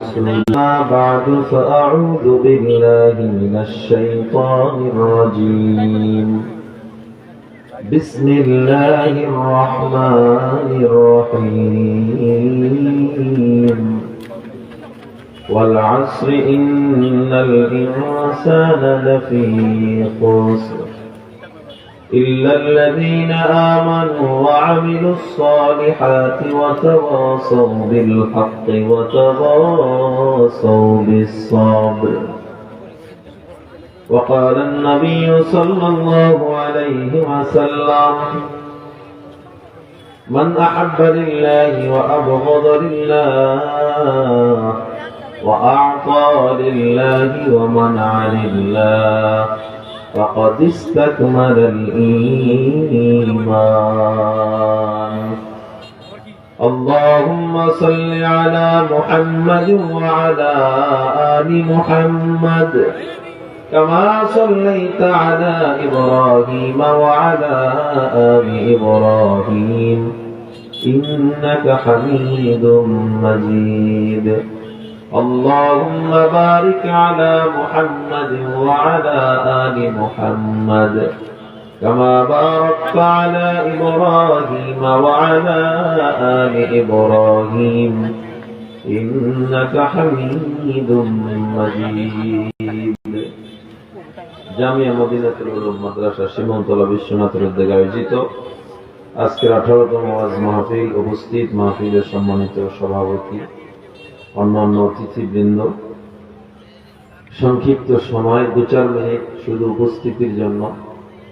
أما بعد فأعوذ بالله من الشيطان الرجيم. بسم الله الرحمن الرحيم. والعصر إن الإنسان لفي خسر. إلا الذين آمنوا وعملوا الصالحات وتواصوا بالحق وتواصوا بالصبر. وقال النبي صلى الله عليه وسلم من أحب لله وأبغض لله وأعطى لله ومنع لله فقد استكمل الإيمان اللهم صل على محمد وعلى آل محمد كما صليت على إبراهيم وعلى آل إبراهيم إنك حميد مجيد اللهم بارك على محمد وعلى آل محمد كما باركت على إبراهيم وعلى آل إبراهيم إنك حميد مجيد জামিয়া মদিনাতুল উলুম মাদ্রাসা সীমান্তলা বিশ্বনাথের উদ্যোগে আয়োজিত আজকের আঠারোতম ওয়াজ মাহফিল উপস্থিত মাহফিলের সম্মানিত সভাপতি অন্যান্য অতিথিবৃন্দ। সংক্ষিপ্ত সময়, দু চার মিনিট শুধু উপস্থিতির জন্য।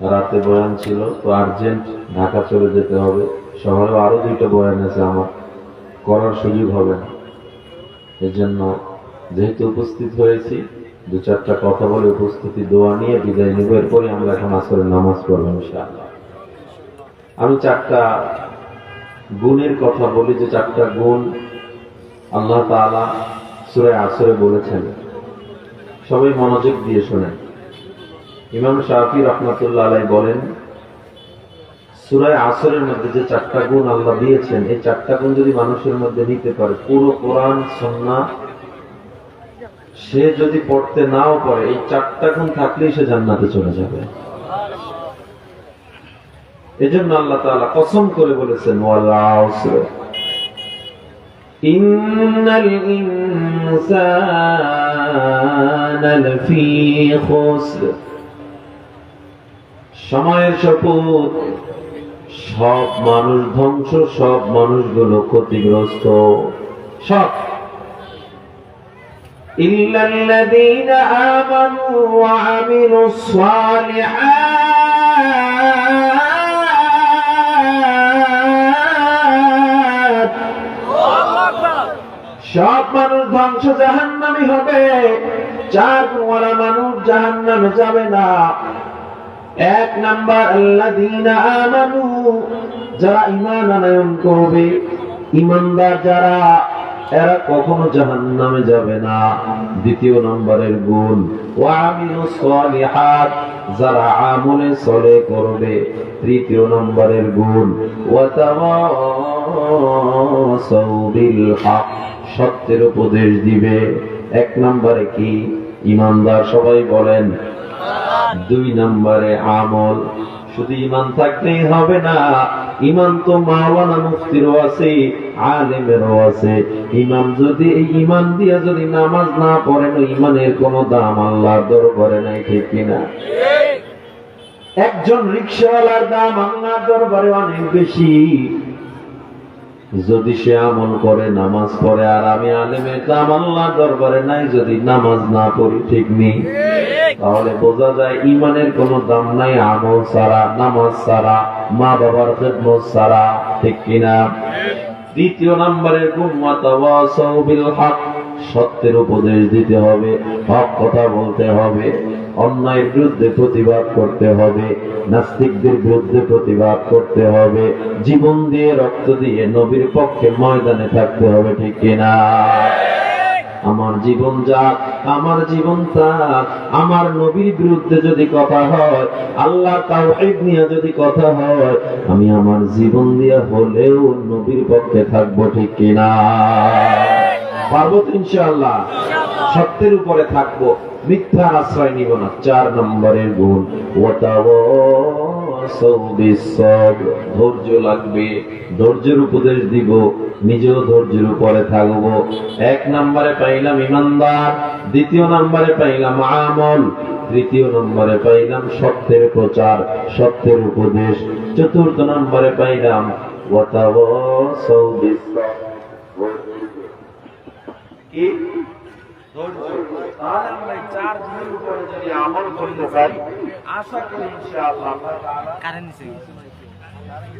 রাতে বয়ান ছিল, তো আর্জেন্ট ঢাকা চলে যেতে হবে। শহরে আরও দুইটা বয়ান আছে আমার, করার সুযোগ হবে না। এর জন্য যেহেতু উপস্থিত হয়েছি, দু চারটা কথা বলে উপস্থিতি, দোয়া নিয়ে বিদায় নিব। এরপরে আমরা এখন আসরে নামাজ পড়ব ইনশাআল্লাহ। আমি চারটা গুণের কথা বলি, যে চারটা গুণ আল্লাহ তাআলা সূরা আসরে বলেছেন, সবাই মনোযোগ দিয়ে শোনেন। ইমাম শাফি রহমতুল্লাহ আলাই বলেন সুরায় আসরের মধ্যে যে চারটা গুণ আল্লাহ দিয়েছেন, এই চারটা গুণ যদি মানুষের মধ্যে নিতে পারে, পুরো কোরআন সন্না সে যদি পড়তে নাও পারে, এই চারটা গুণ থাকলেই সে জান্নাতে চলে যাবে। এজন্য আল্লাহ তাআলা কসম করে বলেছেন, ওয়াল আসর إن الإنسان لفي خسر সময়ের শপথ সব মানুষ ধ্বংস সব মানুষগুলো ক্ষতিগ্রস্ত সব إلا الذين آمنوا وعملوا الصالحات সব মানুষ ধ্বংস জাহান্নামি হবে। চার ওরা মানুষ জাহান্নামে যাবে না। এক নাম্বার, আল্লাযীনা আমানু, যারা ঈমান আনয়ন করবে, ঈমানদার যারা, এরা কখনো জাহান্নামে যাবে না। দ্বিতীয় নম্বরের গুণ যারা আমলে সলে করবে। তৃতীয় নম্বরের গুণ ওয়াতাওয়াসাউ বিল হক সত্যের উপদেশ দিবে। এক নম্বরে কি? ইমানদার সবাই বলেন। দুই নম্বরে আমল। শুধু ইমান থাকলেই হবে না ইমান তো মাওলানা মুফতিরও আছে আলেমেরও আছে। ইমাম যদি এই ইমান দিয়ে যদি নামাজ না পড়েন ইমানের কোনো দাম আল্লাহর দরবারে নাই ঠিক কিনা একজন রিক্সাওয়ালার দাম আল্লাহর দরবারে অনেক বেশি। যদি সে আমল করে নামাজ পড়ে আর আমি আলেমের দাম আল্লাহ দরবারে নাই যদি নামাজ না পড়ি ঠিক নেই তাহলে বোঝা যায় ইমানের কোনো দাম নাই আমল ছাড়া নামাজ ছাড়া মা বাবার খেদমত ছাড়া ঠিক কিনা? দ্বিতীয় নম্বরের সত্যের উপদেশ দিতে হবে হক কথা বলতে হবে। অন্যায়ের বিরুদ্ধে প্রতিবাদ করতে হবে নাস্তিকদের বিরুদ্ধে প্রতিবাদ করতে হবে জীবন দিয়ে রক্ত দিয়ে নবীর পক্ষে ময়দানে থাকতে হবে ঠিক কিনা? আমার জীবন যাক আমার জীবন থাক আমার নবীর বিরুদ্ধে যদি কথা হয় আল্লাহ তাওহীদ নিয়ে যদি কথা হয় আমি আমার জীবন দিয়ে হলেও নবীর পক্ষে থাকব ঠিক কিনা? পারব তো ইনশাআল্লাহ। সত্যের উপরে থাকব। মিথ্যার আশ্রয় নিব না। চার নম্বরের গুণ। ধৈর্য লাগবে। ধৈর্যের উপদেশ দিব। নিজেও ধৈর্যের উপরে থাকব। এক নম্বরে পাইলাম ইমানদার। দ্বিতীয় নম্বরে পাইলাম আমল। তৃতীয় নম্বরে পাইলাম সত্যের প্রচার, সত্যের উপদেশ। চতুর্থ নম্বরে পাইলাম ওয়াতাওয়াসাউ বিসসবর। কি? তাহলে আমরা এই চার দিনের উপরে যদি আমল করতে পারি আশা করি ইনশাআল্লাহ কারেন্ট নিচে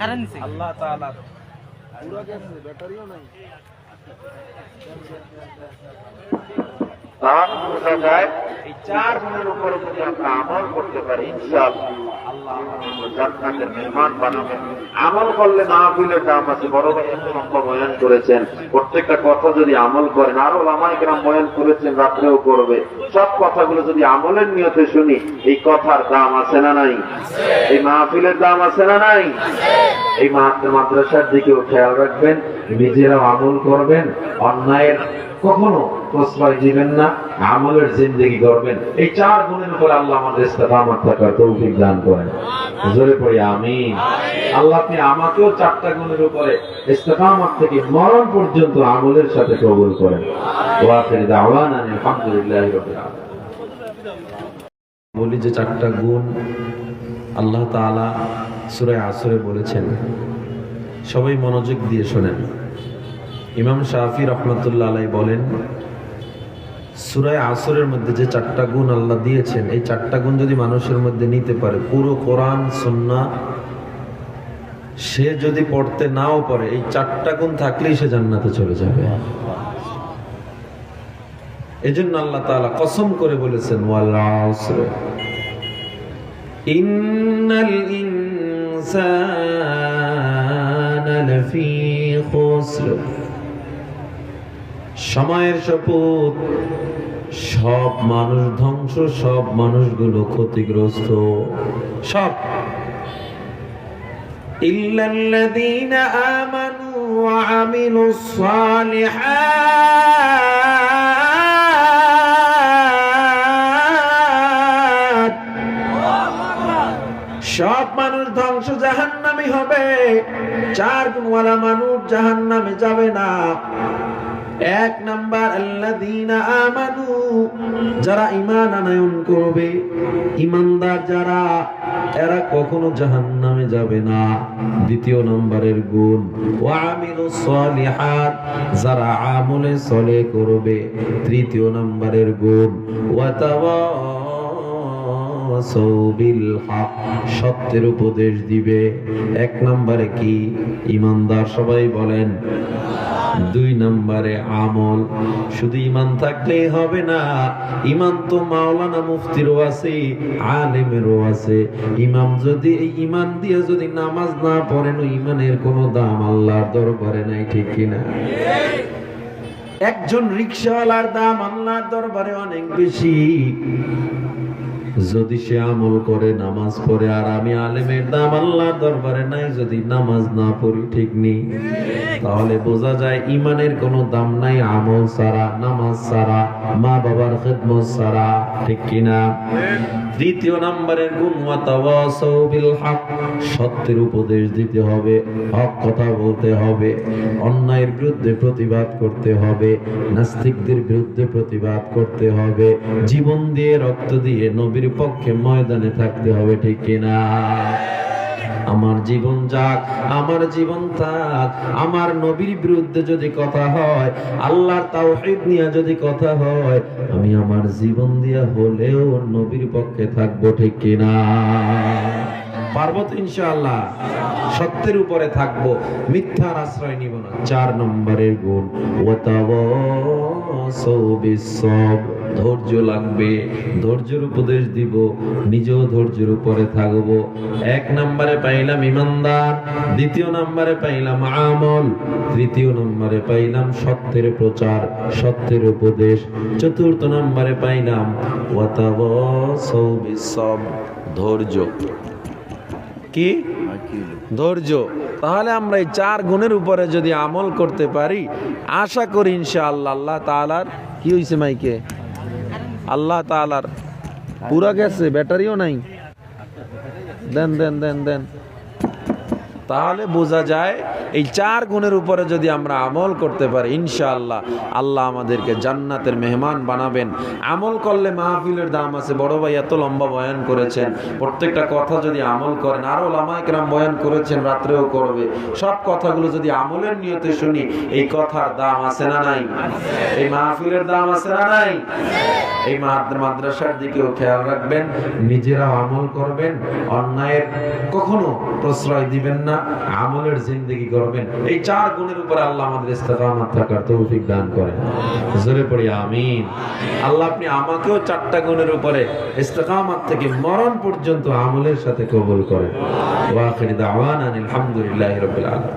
কারেন্ট নিচে আল্লাহ তাআলা তার বোঝা যায় এই চার গুণের উপরে যদি আমরা আমল করতে পারি ইনশাআল্লাহ। আমল করলে না কাম আছে বড় ভাই বয়ান করেছেন। প্রত্যেকটা কথা যদি আমল করেন, আরও বয়ান করেছেন, রাত্রেও করবে। সব কথাগুলো যদি আমলের নিয়তে শুনি, এই কথার দাম আছে না নাই? এই মাহফিলের দাম আছে না নাই? এই মাদ্রাসার দিকেও খেয়াল রাখবেন, নিজেরাও আমল করবেন, অন্যায়ের কখনো প্রশ্রয় না, আমলের জিন্দগি করবেন। এই চার গুণের আল্লাহ আমাদের তৌফিক দান করেন। জোরে পড়ি আমি আল্লাহ আপনি আমাকেও চারটা গুণের উপরে থেকে মরণ পর্যন্ত আমলের সাথে কবুল করেন। আলহামদুলিল্লাহি বলি যে চারটা গুণ আল্লাহ তাআলা সূরা আসরে বলেছেন, সবাই মনোযোগ দিয়ে শোনেন। ইমাম শাফি রহমতুল্লাহ আলাই বলেন সুরায় আসরের মধ্যে যে চারটা গুণ আল্লাহ দিয়েছেন, এই চারটা গুণ যদি মানুষের মধ্যে নিতে পারে, পুরো কোরআন সুন্না সে যদি পড়তে নাও পারে, এই চারটা গুণ থাকলেই সে জান্নাতে চলে যাবে। এজন্য আল্লাহ তাআলা কসম করে বলেছেন, ওয়াল ইন্নাল ইনসানা লাফি খুসর। সময়ের শপথ। সব মানুষ ধ্বংস, সব মানুষগুলো ক্ষতিগ্রস্ত। সব। আমানু সব মানুষ ধ্বংস, জাহান্নামি হবে। চার গুণওয়ালা মানুষ জাহান্নামে যাবে না। এক নাম্বার আল্লাযীনা আমানু, যারা ইমান আনয়ন করবে। ঈমানদার যারা, এরা কখনো জাহান্নামে যাবে না। দ্বিতীয় নম্বরের গুণ, ওয়া আমিলুস সলিহাত, যারা আমলে সলে করবে। তৃতীয় নম্বরের গুণ, ওয়া তাওয়াসাউ বিল সত্যের উপদেশ দিবে। এক নম্বরে কি? ঈমানদার সবাই বলেন দুই নম্বরে আমল। শুধু ইমান থাকলেই হবে না, ইমান তো মাওলানা মুফতিরও আছে, আলেমেরও আছে। ইমাম যদি, এই ইমান দিয়ে যদি নামাজ না পড়েন ইমানের কোনো দাম আল্লাহর দরবারে নাই, ঠিক কিনা? একজন রিক্সাওয়ালার দাম আল্লাহর দরবারে অনেক বেশি। যদি সে আমল করে, নামাজ পড়ে, আর আমি আলেমের দাম আল্লাহ দরবারে নাই, যদি নামাজ না পড়ি, ঠিক নেই। তাহলে বোঝা যায় ইমানের কোনো দাম নাই, আমল সারা নামাজ সারা মা বাবার খেদমত সারা ঠিক কিনা? তৃতীয় নম্বরের গুণ বিল হক সত্যের উপদেশ দিতে হবে, হক কথা বলতে হবে, অন্যায়ের বিরুদ্ধে প্রতিবাদ করতে হবে, নাস্তিকদের বিরুদ্ধে প্রতিবাদ করতে হবে, জীবন দিয়ে রক্ত দিয়ে নবীর পক্ষে ময়দানে থাকতে হবে, ঠিক কিনা? আমার জীবন যাক, আমার জীবন থাক, আমার নবীর বিরুদ্ধে যদি কথা হয়, আল্লাহর তাওহীদ নিয়ে যদি কথা হয়, আমি আমার জীবন দিয়া হলেও নবীর পক্ষে থাকব ঠিক কিনা? পারব তো ইনশাআল্লাহ সত্যের উপরে থাকব। মিথ্যার আশ্রয় নিব না। চার নম্বরের গুণ। ধৈর্য লাগবে। ধৈর্যের উপদেশ দিব। নিজেও ধৈর্যের উপরে থাকব। এক নম্বরে পাইলাম ইমানদার। দ্বিতীয় নম্বরে পাইলাম আমল। তৃতীয় নম্বরে পাইলাম সত্যের প্রচার, সত্যের উপদেশ। চতুর্থ নম্বরে পাইলাম ধৈর্য। কি? ধৈর্য। তাহলে আমরা এই চার গুণের উপরে যদি আমল করতে পারি, আশা করি ইনশাআল্লাহ আল্লাহ তালার কি হয়েছে মাইকে? আল্লাহ তালার পুরা গেছে, ব্যাটারিও নাই। দেন দেন দেন দেন। তাহলে বোঝা যায় এই চার গুণের উপরে যদি আমরা আমল করতে পারি, ইনশাআল্লাহ আল্লাহ আমাদেরকে জান্নাতের মেহমান বানাবেন। আমল করলে মাহফিলের দাম আছে। বড় ভাই এত লম্বা বয়ান করেছেন। প্রত্যেকটা কথা যদি আমল করেন, আরও লামাইকরাম বয়ান করেছেন, রাত্রেও করবে। সব কথাগুলো যদি আমলের নিয়তে শুনি, এই কথার দাম আছে না নাই? এই মাহফিলের দাম আছে না নাই? এই মাদ্রাসার দিকেও খেয়াল রাখবেন। নিজেরা আমল করবেন। অন্যায়ের কখনো প্রশ্রয় দিবেন না। আমলের জিন্দগি করবেন। এই চার গুণের উপরে আল্লাহ আমাদের ইস্তেকামত থাকার তৌফিক দান করেন। জোরে পড়ি, আমিন। আল্লাহ আপনি আমাকেও চারটা গুণের উপরে ইস্তেকামত থেকে মরণ পর্যন্ত আমলের সাথে কবুল করেন। ওয়া আখির দাওয়ানা আলহামদুলিল্লাহি রাব্বিল আলামিন।